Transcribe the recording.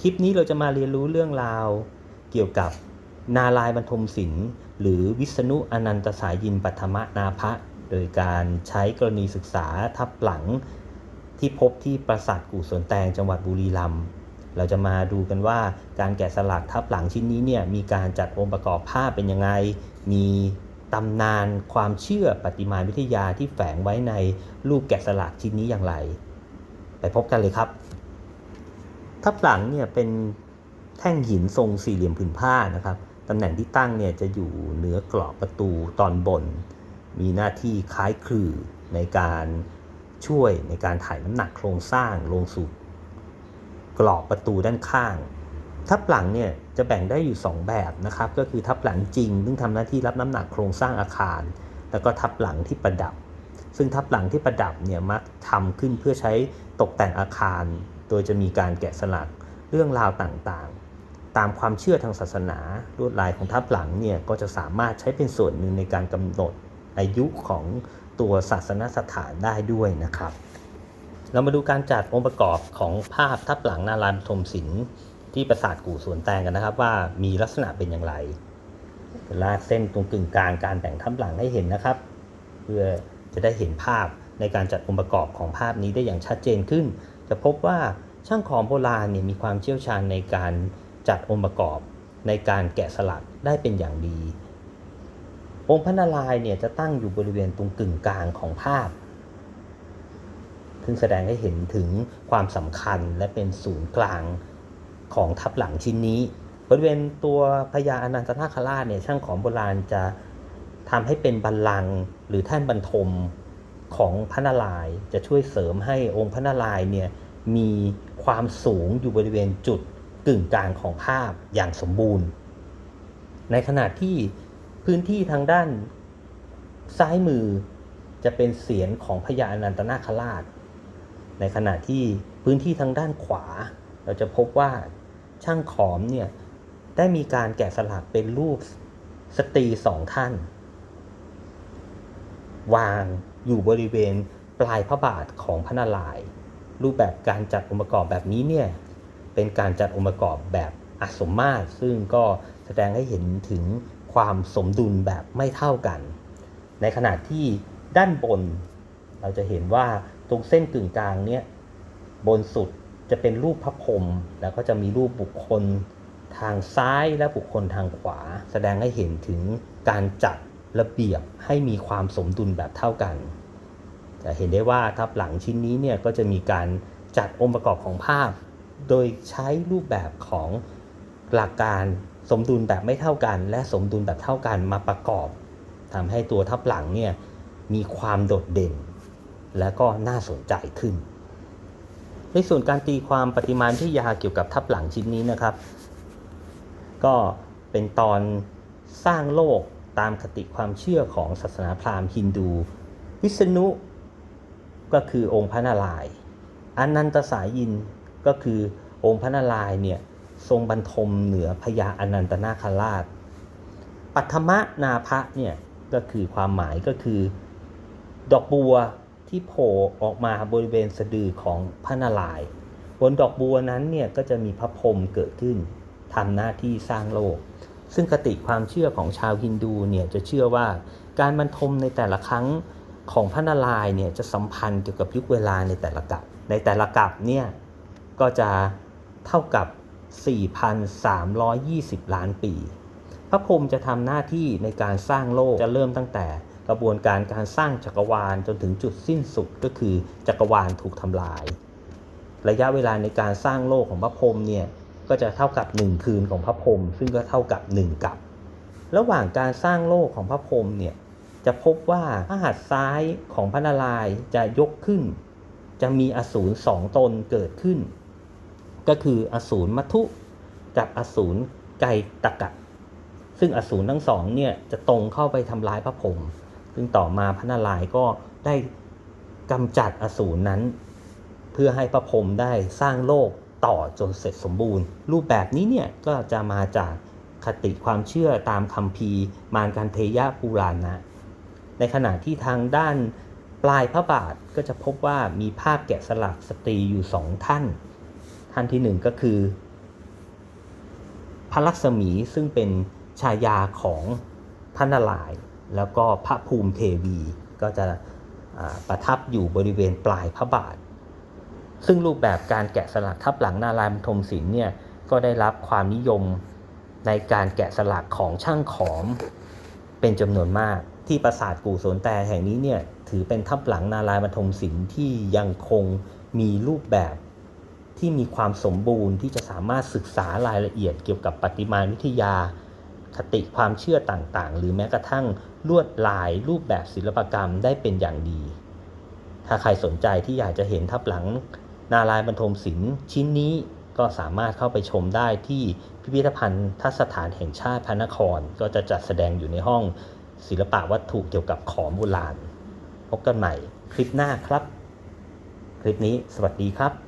คลิปนี้เราจะมาเรียนรู้เรื่องราว เกี่ยวกับนาลายบรรทมศิลป์หรือวิษณุอนันตสายยินปัทมนาภะโดยการใช้กรณีศึกษาทับหลังที่พบที่ปราสาทกู่สวนแตงจังหวัดบุรีรัมย์เราจะมาดูกันว่าการแกะสลักทับหลังชิ้นนี้เนี่ยมีการจัดองค์ประกอบภาพเป็นยังไง มีตำนานความเชื่อปฏิมาวิทยาที่แฝงไว้ในรูปแกะสลักชิ้นนี้อย่างไร ไปพบกันเลยครับ ทับหลังเนี่ยเป็นแท่งหินทรงสี่เหลี่ยมผืนผ้านะครับตำแหน่งที่ตั้งเนี่ยจะอยู่เหนือกรอบประตูตอนบน มีหน้าที่คล้ายคลือในการช่วยในการถ่ายน้ำหนักโครงสร้างลงสู่กรอบประตูด้านข้าง ทับหลังเนี่ยจะแบ่งได้อยู่ 2 แบบนะครับ ก็คือทับหลังจริง ซึ่งทำหน้าที่รับน้ำหนักโครงสร้างอาคาร แล้วก็ทับหลังที่ประดับ ซึ่งทับหลังที่ประดับเนี่ยมักทำขึ้นเพื่อใช้ตกแต่งอาคาร โดยจะมีการแกะสลักเรื่องราวต่างๆ ตามความเชื่อทางศาสนาลวดลายของทับหลังเนี่ยก็จะสามารถใช้เป็นส่วนหนึ่งในการกำหนดอายุของตัวศาสนสถานได้ด้วยนะครับ เรามาดูการจัดองค์ประกอบของภาพทับหลังนารานทมศิลป์ที่ปราสาทกู่สวนแตงกันนะครับ ว่ามีลักษณะเป็นอย่างไรลากเส้นตรงกึ่งกลางการแต่งทับหลังให้เห็นนะครับ เพื่อจะได้เห็นภาพในการจัดองค์ประกอบของภาพนี้ได้อย่างชัดเจนขึ้น จะพบว่า ช่างของโบราณเนี่ยมีความเชี่ยวชาญในการจัดองค์ประกอบในการแกะสลักได้เป็นอย่างดี องค์พระนารายณ์เนี่ยจะตั้งอยู่บริเวณตรงกึ่งกลางของภาพ ซึ่งแสดงให้เห็นถึงความสำคัญและเป็นศูนย์กลางของทับหลังชิ้นนี้ บริเวณตัวพญาอนันตนาคราชเนี่ยช่างของโบราณจะทำให้เป็นบัลลังก์หรือแท่นบรรทมของพระนารายณ์จะช่วยเสริมให้องค์พระนารายณ์เนี่ย มีความสูงอยู่บริเวณจุดกึ่งกลางของภาพอย่างสมบูรณ์ ในขณะที่พื้นที่ทางด้านซ้ายมือจะเป็นเสียนของพญาอนันตนาคราช ในขณะที่พื้นที่ทางด้านขวา เราจะพบว่าช่างขอมเนี่ยได้มีการแกะสลักเป็นรูปสตรีสองท่าน วางอยู่บริเวณปลายพระบาทของพระนารายณ์ รูปแบบการจัดองค์ประกอบแบบนี้เนี่ยเป็นการจัดองค์ประกอบแบบอสมมาตร ซึ่งก็แสดงให้เห็นถึงความสมดุลแบบไม่เท่ากัน ในขณะที่ด้านบน เราจะเห็นว่าตรงเส้นกึ่งกลางเนี่ยบนสุดจะเป็นรูปพระพรหมแล้วก็จะมีรูปบุคคลทางซ้ายและบุคคลทางขวา แสดงให้เห็นถึงการจัดระเบียบให้มีความสมดุลแบบเท่ากัน จะเห็นได้ว่าทับหลังชิ้นนี้เนี่ยก็จะมีการจัดองค์ประกอบของภาพ โดยใช้รูปแบบของหลักการสมดุลแบบไม่เท่ากัน และสมดุลแบบเท่ากันมาประกอบทำให้ตัวทับหลังเนี่ยมีความโดดเด่น และก็น่าสนใจขึ้น ในส่วนการตีความปฏิมาณวิยาเกี่ยวกับทับหลังชิ้นนี้นะครับ ก็เป็นตอนสร้างโลกตามคติความเชื่อของศาสนาพราหมณ์ฮินดู วิษณุ ก็คือองค์พระนารายณ์อนันตสายินก็คือองค์พระนารายณ์เนี่ยทรงบรรทมเหนือพญาอนันตนาคราช ปัทมะนาภะเนี่ยก็คือความหมายก็คือ ดอกบัวที่โผล่ออกมาบริเวณสะดือของพระนารายณ์บนดอกบัวนั้นเนี่ยก็จะมีพระพรหมเกิดขึ้นทำหน้าที่สร้างโลก ซึ่งคติความเชื่อของชาวฮินดูเนี่ยจะเชื่อว่าการบรรทมในแต่ละครั้ง ของพระนารายณ์เนี่ยจะสัมพันธ์เกี่ยวกับยุคเวลาในแต่ละกับ ในแต่ละกับเนี่ยก็จะเท่ากับ 4,320 ล้านปี พระพรหมจะทำหน้าที่ในการสร้างโลกจะเริ่มตั้งแต่กระบวนการการสร้างจักรวาลจนถึงจุดสิ้นสุดก็คือจักรวาลถูกทำลาย ระยะเวลาในการสร้างโลกของพระพรหมเนี่ยก็จะเท่ากับ 1 คืนของพระพรหมซึ่งก็เท่ากับ 1 กับ ระหว่างการสร้างโลกของพระพรหมเนี่ย จะพบว่าพระหัตถ์ซ้ายของพระนารายณ์จะยกขึ้น จะมีอสูรสองตนเกิดขึ้น ก็คืออสูรมัทุกับอสูรไกตกะ ซึ่งอสูรทั้งสองเนี่ยจะตรงเข้าไปทำร้ายพระพรหมซึ่งต่อมาพระนารายณ์ก็ได้กำจัดอสูรนั้น เพื่อให้พระพรหมได้สร้างโลกต่อจนเสร็จสมบูรณ์ รูปแบบนี้เนี่ยก็จะมาจากคติความเชื่อตามคัมภีมารกันเทยะปูราณนะ ในขณะที่ทางด้านปลายพระบาทก็จะพบว่ามีภาพแกะสลักสตรีอยู่สองท่าน ท่านที่หนึ่งก็คือ พระลักษมีซึ่งเป็นชายาของพระนารายณ์แล้วก็พระภูมิเทวีก็จะประทับอยู่บริเวณปลายพระบาท ซึ่งรูปแบบการแกะสลักทับหลังนารายณ์บรรทมศิลป์เนี่ยก็ได้รับความนิยมในการแกะสลักของช่างขอมเป็นจำนวนมาก ที่ปราสาทกู่สนแต่แห่งนี้เนี่ยถือเป็นทับหลังนารายณ์บรรทมศิลป์ที่ยังคงมีรูปแบบที่มีความสมบูรณ์ที่จะสามารถศึกษารายละเอียดเกี่ยวกับปฏิมาวิทยา คติความเชื่อต่างๆ หรือแม้กระทั่งลวดลายรูปแบบศิลปกรรมได้เป็นอย่างดี ถ้าใครสนใจที่อยากจะเห็นทับหลังนารายณ์บรรทมศิลป์ชิ้นนี้ก็สามารถเข้าไปชมได้ที่พิพิธภัณฑ์ทัสถานแห่งชาติพระนคร ก็จะจัดแสดงอยู่ในห้อง ศิลปะวัตถุเกี่ยวกับของโบราณ พบกันใหม่คลิปหน้าครับ คลิปนี้สวัสดีครับ